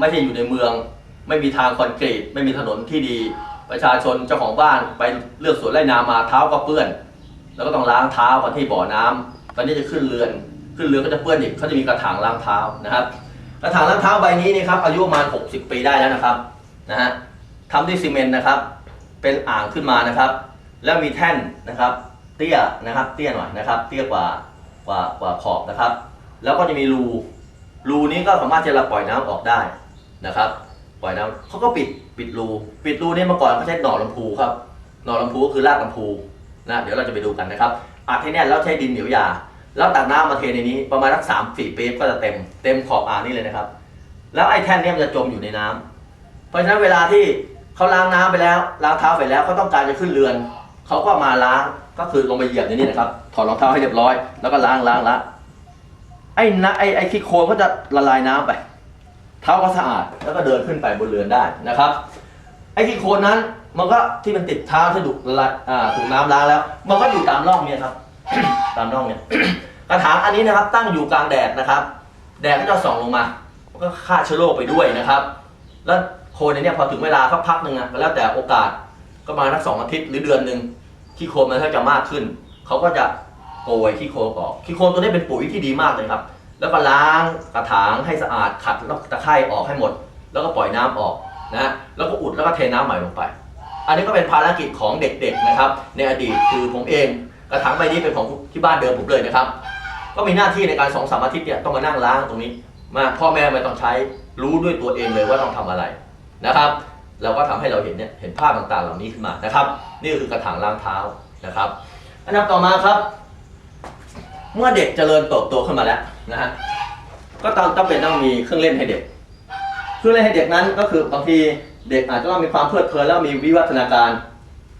ไม่ใช่อยู่ในเมือง ไม่มีทางคอนกรีต ไม่มีถนนที่ดี ประชาชนเจ้าของบ้านไปเลือกสวนไร่นามาเท้าก็เปื้อน แล้วก็ต้องล้างเท้ากันที่บ่อน้ำตอนนี้จะขึ้นเรือน ขึ้นเรือนก็จะเปื้อนอีกเขาจะมีกระถางล้างเท้านะครับ กระถางล้างเท้าใบนี้นี่ครับอายุประมาณ 60 ปีได้แล้วนะครับนะฮะทำด้วยซีเมนต์นะครับ เป็นอ่างขึ้นมานะครับ แล้วมีแท่นนะครับ เตี้ยนะครับ เตี้ยหน่อยนะครับ เตี้ยกว่ากว่ากว่าขอบนะครับ แล้วก็จะมีรูรูนี้ก็สามารถจะระปล่อยน้ำออกได้ นะครับปล่อยน้ำเขาก็ปิดปิดรูปิดรูนี่เมื่อก่อนเขาใช้หน่อลำพูครับหน่อลำพูก็คือรากลำพูนะเดี๋ยวเราจะไปดูกันนะครับอัดให้แน่นแล้วใช้ดินเหนียวยา แล้วตักน้ำมาเทในนี้ประมาณสักสามสี่ปีก็จะเต็มเต็มขอบอ่างนี่เลยนะครับ แล้วไอ้แท่นเนี้มันจะจมอยู่ในน้ำเพราะฉะนั้นเวลาที่เขาล้างน้ำไปแล้วล้างเท้าไปแล้วเขาต้องการจะขึ้นเรือนเขาก็มาล้างก็คือลงไปเหยียบในนี้นะครับถอดรองเท้าให้เรียบร้อยแล้วก็ล้างล้างล้างไอ้นะไอ้ไอ้ขี้โคลนก็จะละลายน้ำไป เท้าก็สะอาดแล้วก็เดินขึ้นไปบนเรือนได้นะครับไอ้ขี้โคลนนั้นมันก็ที่มันติดเท้าที่ถูกละลายอ่าถูกน้ำล้างแล้ว มันก็อยู่ตามร่องเนี่ยครับ ตามร่องเนี่ยกระถางอันนี้นะครับ ตั้งอยู่กลางแดดนะครับ แดดก็จะส่องลงมามันก็ฆ่าเชื้อโรคไปด้วยนะครับ แล้วโคลนเนี่ยพอถึงเวลาสักพักหนึ่งอะก็แล้วแต่โอกาสก็มาสักสองอาทิตย์หรือเดือนหนึ่งขี้โคลนมันก็จะมากขึ้นเขาก็จะโกยขี้โคลนออกขี้โคลนตัวนี้เป็นปุ๋ยที่ดีมากเลยครับ แล้วก็ล้างกระถางให้สะอาดขัดแล้วตะไคร่ออกให้หมด แล้วก็ปล่อยน้ำออกนะแล้วก็อุดแล้วก็เทน้ำใหม่ลงไป อันนี้ก็เป็นภารกิจของเด็กๆนะครับ ในอดีตคือผมเองกระถางใบนี้เป็นของที่บ้านเดิมผมเลยนะครับ ก็มีหน้าที่ในการสองสามอาทิตย์เนี่ยต้องมานั่งล้างตรงนี้ มาพ่อแม่ไม่ต้องใช้รู้ด้วยตัวเองเลยว่าต้องทำอะไรนะครับเราก็ทำให้เราเห็นเนี่ยเห็นภาพต่างๆ เหล่านี้ขึ้นมานะครับ นี่คือกระถางล้างเท้านะครับ อันดับต่อมาครับ เมื่อเด็กเจริญเติบโตขึ้นมาแล้ว นะฮะก็ต้องต้องเป็นต้องมีเครื่องเล่นให้เด็ก เครื่องเล่นให้เด็กนั้นก็คือบางทีเด็กอาจจะต้องมีความเพลิดเพลินแล้วมีวิวัฒนาการ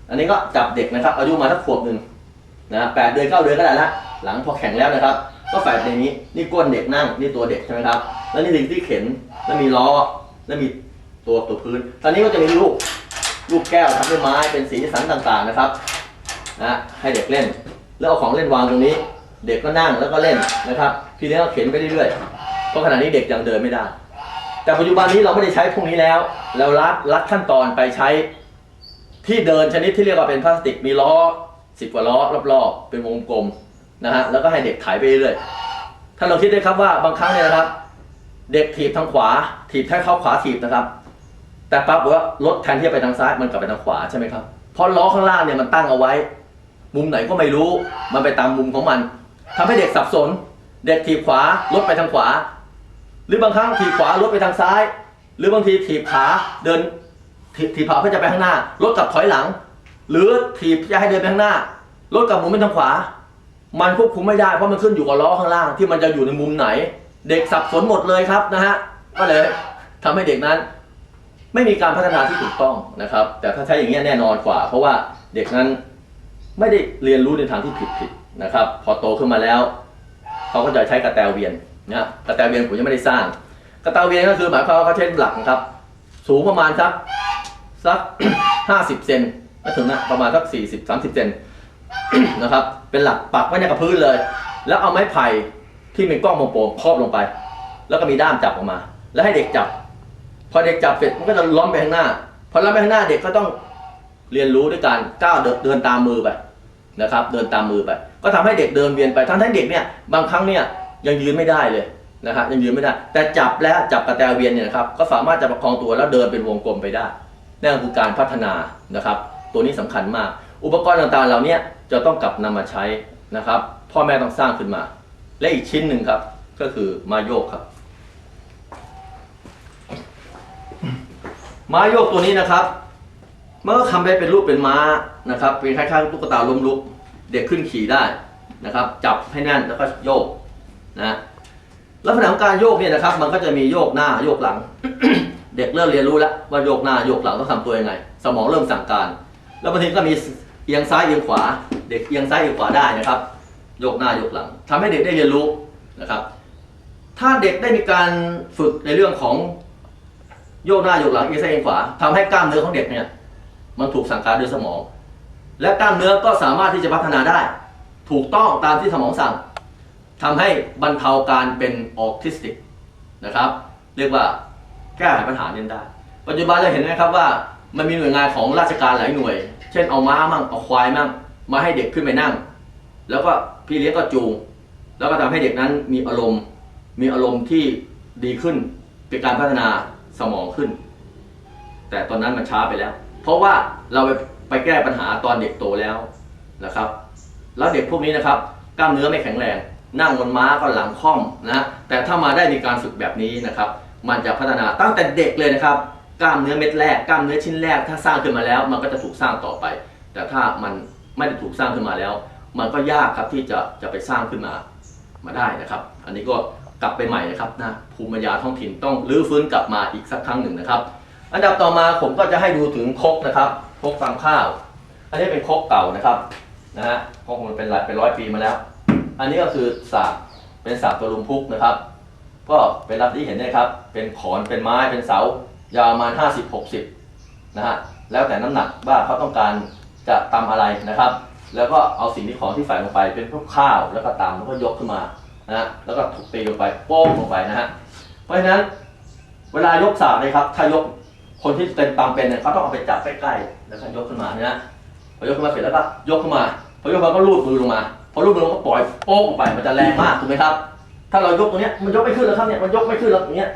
อันนี้ก็จับเด็กนะครับอายุมาสักขวบหนึ่งนะแปดเดือนเก้าเดือนก็ได้ละหลังพอแข็งแล้วนะครับ ก็แฝดในนี้นี่ก้นเด็กนั่งนี่ตัวเด็กใช่ไหมครับ แล้วนี่สิ่งที่เข็นแล้วมีล้อแล้วมีตัวตัวพื้น ตอนนี้ก็จะมีลูกลูกแก้วทำด้วยไม้เป็นสีสันต่างๆนะครับนะให้เด็กเล่น แล้วเอาของเล่นวางตรงนี้ เด็กก็นั่งแล้วก็เล่นนะครับ พี่เลี้ยงก็เข็นไปเรื่อยๆเพราะขณะนี้เด็กยังเดินไม่ได้ แต่ปัจจุบันนี้เราไม่ได้ใช้พวกนี้แล้วเราลัดลัดขั้นตอนไปใช้ที่เดินชนิดที่เรียกว่าเป็นพลาสติกมีล้อสิบกว่าล้อรอบๆเป็นวงกลมนะฮะแล้วก็ให้เด็กถ่ายไปเรื่อยๆถ้าเราคิดด้วยครับว่าบางครั้งเนี่ยนะครับ เด็กถีบทางขวา ถีบแค่เข้าขวาถีบนะครับ แต่ปั๊บว่ารถแทนที่จะไปทางซ้ายมันกลับไปทางขวาใช่ไหมครับเพราะล้อข้างล่างเนี่ยมันตั้งเอาไว้ มุมไหนก็ไม่รู้มันไปตามมุมของมันทำให้เด็กสับสน เด็กถีบขวารถไปทางขวา หรือบางครั้งถีบขวารถไปทางซ้าย หรือบางทีถีบขาเดินถีบขาเพื่อจะไปข้างหน้ารถกลับถอยหลัง หรือถีบจะให้เดินไปข้างหน้ารถกลับหมุนไปทางขวา มันควบคุมไม่ได้เพราะมันขึ้นอยู่กับล้อข้างล่างที่มันจะอยู่ในมุมไหน เด็กสับสนหมดเลยครับนะฮะก็เลยทำให้เด็กนั้น ไม่มีการพัฒนาที่ถูกต้องนะครับ แต่ถ้าใช้อย่างนี้แน่นอนกว่า เพราะว่าเด็กนั้นไม่ได้เรียนรู้ในทางที่ผิดผิดๆนะครับ พอโตขึ้นมาแล้ว เขาก็จะใช้กระแตวเวียนนะกระแตวเวียนผมยังไม่ได้สร้าง กระแตวเวียนก็คือหมายความว่าเขาใช้หลักนะครับ สูงประมาณสักสักห้าสิบเซนไม่ถึงนะประมาณสักสี่สิบสามสิบเซนนะครับ เป็นหลักปักไว้ในกับพื้นเลย แล้วเอาไม้ไผ่ที่เป็นกล้องโมโปครอบลงไป แล้วก็มีด้ามจับออกมา แล้วให้เด็กจับ พอเด็กจับเสร็จมันก็จะล้อมไปข้างหน้า พอล้อมไปข้างหน้าเด็กก็ต้องเรียนรู้ด้วยการก้าวเดินตามมือไป นะครับเดินตามมือไป ก็ทำให้เด็กเดินเวียนไปทั้งที่เด็กเนี่ยบางครั้งเนี่ยยังยืนไม่ได้เลยนะฮะยังยืนไม่ได้ แต่จับแล้วจับกระแตเวียนเนี่ยนะครับก็สามารถจะประคองตัวแล้วเดินเป็นวงกลมไปได้นั่นคือการพัฒนานะครับ ตัวนี้สำคัญมาก อุปกรณ์ต่างๆเหล่านี้จะต้องกลับนำมาใช้นะครับพ่อแม่ต้องสร้างขึ้นมา และอีกชิ้นหนึ่งครับก็คือมาโยกครับม้าโยกตัวนี้นะครับมันก็ทำได้เป็นรูปเป็นม้านะครับเป็นคล้ายๆตุ๊กตาล้มลุก เด็กขึ้นขี่ได้นะครับ จับให้แน่นแล้วก็โยกนะลักษณะของการโยกเนี่ยนะครับ มันก็จะมีโยกหน้าโยกหลัง เด็กเริ่มเรียนรู้แล้วว่าโยกหน้าโยกหลังต้องทำตัวยังไง สมองเริ่มสั่งการ แล้วบางทีก็มีเอียงซ้ายเอียงขวา เด็กเอียงซ้ายเอียงขวาได้นะครับ โยกหน้าโยกหลังทำให้เด็กได้เรียนรู้นะครับ ถ้าเด็กได้มีการฝึกในเรื่องของโยกหน้าโยกหลังเอียงซ้ายเอียงขวาทำให้กล้ามเนื้อของเด็กเนี่ยมันถูกสั่งการโดยสมอง และกล้ามเนื้อก็สามารถที่จะพัฒนาได้ ถูกต้องตามที่สมองสั่งทำให้บรรเทาการเป็นออทิสติกนะครับ เรียกว่าแก้ไขปัญหาเนี้ได้ ปัจจุบันเราเห็นไหมครับว่ามันมีหน่วยงานของราชการหลายหน่วย เช่นเอาม้ามั่งเอาควายมั่ง มาให้เด็กขึ้นไปนั่ง แล้วก็พี่เลี้ยงก็จูง แล้วก็ทำให้เด็กนั้นมีอารมณ์ มีอารมณ์ที่ดีขึ้น เป็นการพัฒนาสมองขึ้น แต่ตอนนั้นมันช้าไปแล้ว เพราะว่าเราไป ไปแก้ปัญหาตอนเด็กโตแล้วนะครับ แล้วเด็กพวกนี้นะครับ กล้ามเนื้อไม่แข็งแรงนั่งบนม้าก็หลังค่อมนะแต่ถ้ามาได้มีการฝึกแบบนี้นะครับ มันจะพัฒนาตั้งแต่เด็กเลยนะครับ กล้ามเนื้อเม็ดแรกกล้ามเนื้อชิ้นแรก ถ้าสร้างขึ้นมาแล้ว มันก็จะถูกสร้างต่อไป แต่ถ้ามันไม่ได้ถูกสร้างขึ้นมาแล้ว มันก็ยากครับที่จะจะไปสร้างขึ้นมามาได้นะครับ อันนี้ก็กลับไปใหม่นะครับนะภูมิปัญญาท้องถิ่นต้องรื้อฟื้นกลับมาอีกสักครั้งหนึ่งนะครับ อันดับต่อมาผมก็จะให้ดูถึงครกนะครับ ครกตำข้าว อันนี้เป็นครกเก่านะครับนะฮะครกมันเป็นหลายเป็นร้อยปีมาแล้ว อันนี้ก็คือสากเป็นสากตัวลุมพุกนะครับ ก็เป็นรับที่เห็นเนยครับ เป็นขอนเป็นไม้เป็นเสายาวประมาณ50 60นะฮะแล้วแต่น้ำหนักว่าเขาต้องการจะตำอะไรนะครับ แล้วก็เอาสิ่งที่ของที่ใส่ลงไปเป็นพวกข้าวแล้วก็ตำแล้วก็ยกขึ้นมานะฮะแล้วก็ถูกตีลงไปโป้งลงไปนะฮะเพราะฉะนั้นเวลายกสากเลยครับ ถ้ายก คนที่เป็นตำเป็นเนี่ยเขาต้องเอาไปจับใกล้ๆแล้วก็ยกขึ้นมาเนี่ยพอยกขึ้นมาเสร็จแล้วก็ยกขึ้นมาพอยกขึ้นมาก็ลูดมือลงมาพอลูดมือลงก็ปล่อยโป๊กออกไปมันจะแรงมากถูกไหมครับ ถ้าเรายกตรงเนี้ยมันยกไม่ขึ้นแล้วครับเนี่ยมันยกไม่ขึ้นแล้วอย่างเงี้ย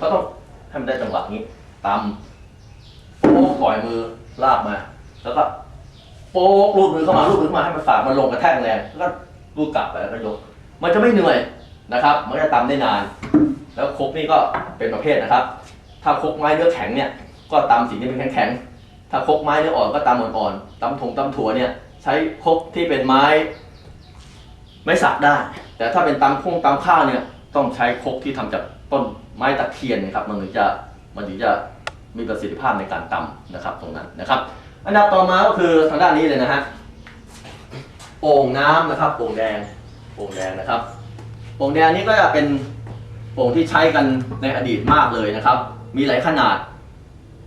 ก็ต้องให้มันได้จังหวะนี้ตำโป๊กปล่อยมือลากมา แล้วก็โป๊กลูดมือเข้ามาลูดมือเข้ามาให้มันฝากมันลงกระแทกแรงแล้วก็ลูดกลับไปแล้วก็ยก มันจะไม่เหนื่อยนะครับ มันจะตำได้นาน แล้วครกนี่ก็เป็นประเภทนะครับ ถ้าครกไม้เนื้อแข็งเนี่ย ก็ตำสิ่งที่เป็นแข็งๆ ถ้าครกไม้เนื้ออ่อนก็ตำอ่อนๆตำถงตำถั่วเนี่ยใช้ครกที่เป็นไม้ ไม้สักได้ แต่ถ้าเป็นตำพุ่งตำข้าวเนี่ยต้องใช้ครกที่ทำจากต้นไม้ตะเคียนนะครับมันถึงจะมันถึงจะมีประสิทธิภาพในการตำนะครับตรงนั้นนะครับ อันดับต่อมาก็คือทางด้านนี้เลยนะฮะโอ่งน้ำนะครับโอ่งแดงโอ่งแดงนะครับโอ่งแดงนี้ก็จะเป็นโอ่งที่ใช้กันในอดีตมากเลยนะครับ มีหลายขนาด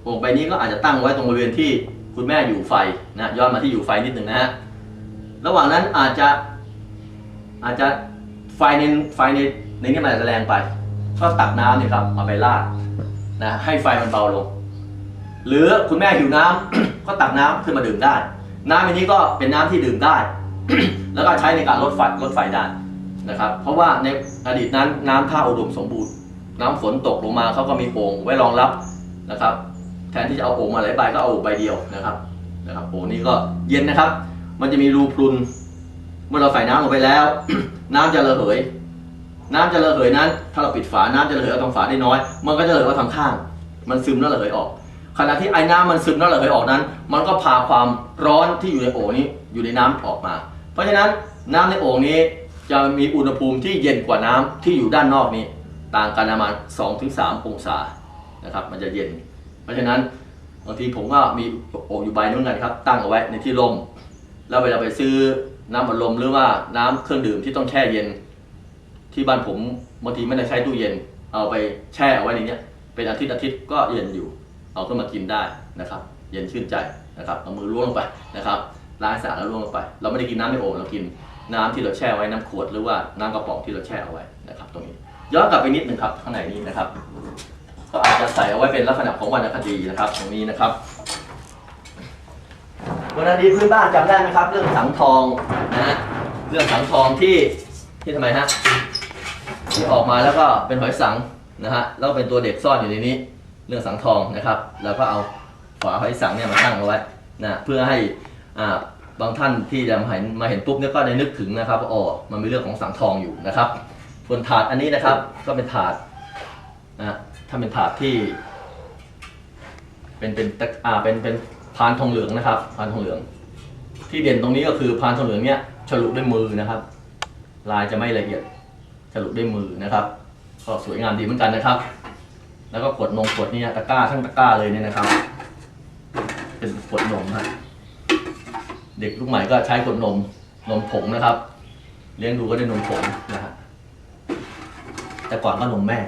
โอ่งใบนี้ก็อาจจะตั้งไว้ตรงบริเวณที่คุณแม่อยู่ไฟนะย้อนมาที่อยู่ไฟนิดหนึ่งนะฮะระหว่างนั้นอาจจะอาจจะไฟในไฟในในนี้มันอาจจะแรงไป ก็ตักน้ำเนี่ยครับเอาไปราดนะให้ไฟมันเบาลง หรือคุณแม่หิวน้ำก็ตักน้ำขึ้นมาดื่มได้ น้ำอันนี้ก็เป็นน้ำที่ดื่มได้ แล้วก็ใช้ในการลดไฟลดไฟได้นะครับ เพราะว่าในอดีตนั้นน้ำท่าอุดมสมบูรณ์ น้ำฝนตกลงมาเขาก็มีโอ่งไว้รองรับนะครับ แทนที่จะเอาโอ่งมาหลายใบก็เอาใบเดียวนะครับนะครับโอ่งนี้ก็เย็นนะครับ มันจะมีรูพรุน เมื่อเราใส่น้ำลงไปแล้ว น้ำจะระเหย น้ำจะระเหยนั้น ถ้าเราปิดฝาน้ำจะระเหยเอาทางฝาได้น้อย มันก็จะระเหยเอาทางข้าง มันซึมแล้วระเหยออกขณะที่ไอ้น้ำมันซึมแล้วระเหยออกนั้น มันก็พาความร้อนที่อยู่ในโอ่งนี้อยู่ในน้ำออกมา เพราะฉะนั้นน้ำในโอ่งนี้จะมีอุณหภูมิที่เย็นกว่าน้ำที่อยู่ด้านนอกนี้ ต่างกันประมาณ2-3องศานะครับ มันจะเย็น เพราะฉะนั้นบางทีผมก็มีโอ่งอยู่ใบนู้นกันครับ ตั้งเอาไว้ในที่ร่มแล้วเวลาไปซื้อน้ำอัดลมหรือว่าน้ำเครื่องดื่มที่ต้องแช่เย็น ที่บ้านผมบางทีไม่ได้ใช้ตู้เย็น เอาไปแช่เอาไว้ในนี้เป็นอาทิตย์อาทิตย์ก็เย็นอยู่ เอาขึ้นมากินได้นะครับ เย็นชื่นใจนะครับเอามือล้วงลงไปนะครับล้างสะอาดแล้วล้วงลงไป เราไม่ได้กินน้ำในโอ่งเรากินน้ำที่เราแช่ไว้น้ำขวดหรือว่าน้ำกระป๋องที่เราแช่เอาไว้นะครับ ตรงนี้ย้อนกลับไปนิดหนึ่งครับข้างในนี้นะครับ ก็อาจจะใส่เอาไว้เป็นลักษณะของวรรณคดีนะครับ ตรงนี้นะครับวรรณคดีพื้นบ้านจำได้ไหมครับ เรื่องสังทองนะฮะเรื่องสังทองที่ที่ทำไมฮะที่ออกมาแล้วก็เป็นหอยสังนะฮะแล้วเป็นตัวเด็กซ่อนอยู่ในนี้ เรื่องสังทองนะครับแล้วก็เอาฝาหอยสังเนี่ยมาตั้งเอาไว้นะเพื่อให้อ่าบางท่านที่จะมาเห็นมาเห็นปุ๊บเนี่ยก็ได้นึกถึงนะครับว่าอ๋อมันมีเรื่องของสังทองอยู่นะครับส่วนถาดอันนี้นะครับก็เป็นถาดนะ ถ้าเป็นถาดที่ เป็นเป็นตะอ่าเป็นเป็นพานทองเหลืองนะครับ พานทองเหลือง ที่เด่นตรงนี้ก็คือพานทองเหลืองเนี่ยฉลุด้วยมือนะครับ ลายจะไม่ละเอียดฉลุด้วยมือนะครับ ก็สวยงามดีเหมือนกันนะครับ แล้วก็ขวดนมขวดนี้ตะกร้าทั้งตะกร้าเลยเนี่ยนะครับ เป็นขวดนมฮะเด็กลูกใหม่ก็ใช้ขวดนมนมผงนะครับ เลี้ยงดูก็ได้นมผงนะฮะแต่ก่อนก็นมแม่